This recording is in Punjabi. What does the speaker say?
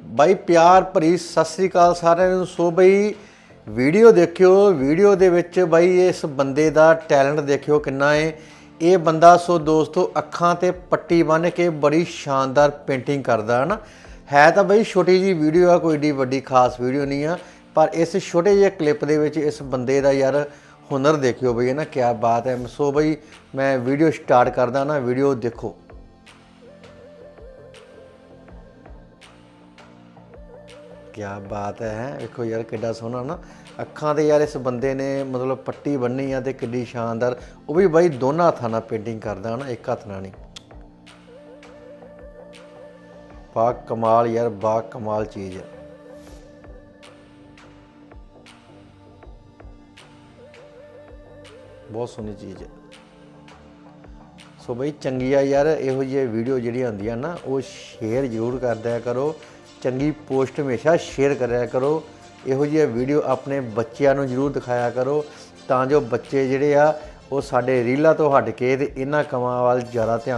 ਬਾਈ ਪਿਆਰ ਭਰੀ ਸਤਿ ਸ੍ਰੀ ਅਕਾਲ ਸਾਰਿਆਂ ਨੂੰ। ਸੋ ਬਈ ਵੀਡੀਓ ਦੇਖਿਓ, ਵੀਡੀਓ ਦੇ ਵਿੱਚ ਬਾਈ ਇਸ ਬੰਦੇ ਦਾ ਟੈਲੈਂਟ ਦੇਖਿਓ ਕਿੰਨਾ ਹੈ ਇਹ ਬੰਦਾ ਸੋ ਦੋਸਤੋ ਅੱਖਾਂ ਤੇ ਪੱਟੀ ਬੰਨ੍ਹ ਕੇ ਬੜੀ ਸ਼ਾਨਦਾਰ ਪੇਂਟਿੰਗ ਕਰਦਾ ਹੈ ਨਾ ਹੈ ਤਾਂ ਬਈ ਛੋਟੀ ਜੀ ਵੀਡੀਓ ਆ, ਕੋਈ ਏਡੀ ਵੱਡੀ ਖਾਸ ਵੀਡੀਓ ਨਹੀਂ ਆ। ਪਰ ਇਸ ਛੋਟੇ ਜਿਹੇ ਕਲਿੱਪ ਦੇ ਵਿੱਚ ਇਸ ਬੰਦੇ ਦਾ ਯਾਰ ਹੁਨਰ ਦੇਖਿਓ ਬਈ ਹੈ ਨਾ ਕੀ ਬਾਤ ਹੈ। ਸੋ ਬਈ ਮੈਂ ਵੀਡੀਓ ਸਟਾਰਟ ਕਰਦਾ ਨਾ ਵੀਡੀਓ ਦੇਖੋ। ਕੀ ਬਾਤ ਹੈ ਵੇਖੋ ਯਾਰ ਕਿੱਡਾ ਸੋਹਣਾ ਨਾ। ਅੱਖਾਂ ਤੇ ਯਾਰ ਇਸ ਬੰਦੇ ਨੇ ਮਤਲਬ ਪੱਟੀ ਬੰਨੀ ਆ ਤੇ ਕਿੱਡੀ ਸ਼ਾਨਦਾਰ। ਉਹ ਵੀ ਬਾਈ ਦੋਨਾਂ ਹੱਥਾਂ ਨਾਲ ਪੇਂਟਿੰਗ ਕਰਦਾ ਨਾ ਇੱਕ ਹੱਥ ਨਾਲ ਨਹੀਂ। ਬਾ ਕਮਾਲ ਯਾਰ, ਬਾ ਕਮਾਲ ਚੀਜ਼ ਹੈ। ਬਹੁਤ ਸੋਹਣੀ ਚੀਜ਼ ਹੈ। ਸੋ ਬਈ ਚੰਗੀ ਆ ਯਾਰ ਇਹੋ ਜਿਹੀ ਵੀਡੀਓ ਜਿਹੜੀਆਂ ਹੁੰਦੀਆਂ ਨਾ, ਉਹ ਸ਼ੇਅਰ ਜ਼ਰੂਰ ਕਰਦਿਆ ਕਰੋ। ਚੰਗੀ ਪੋਸਟ ਹਮੇਸ਼ਾ ਸ਼ੇਅਰ ਕਰਿਆ ਕਰੋ। ਇਹੋ ਜਿਹੀ ਵੀਡੀਓ ਆਪਣੇ ਬੱਚਿਆਂ ਨੂੰ ਜ਼ਰੂਰ ਦਿਖਾਇਆ ਕਰੋ। ਤਾਂ ਜੋ ਬੱਚੇ ਜਿਹੜੇ ਆ, ਉਹ ਸਾਡੇ ਰੀਲਾਂ ਤੋਂ ਹਟ ਕੇ ਤੇ ਇਹਨਾਂ ਕੰਮਾਂ ਵੱਲ ਜ਼ਿਆਦਾ ਧਿਆਨ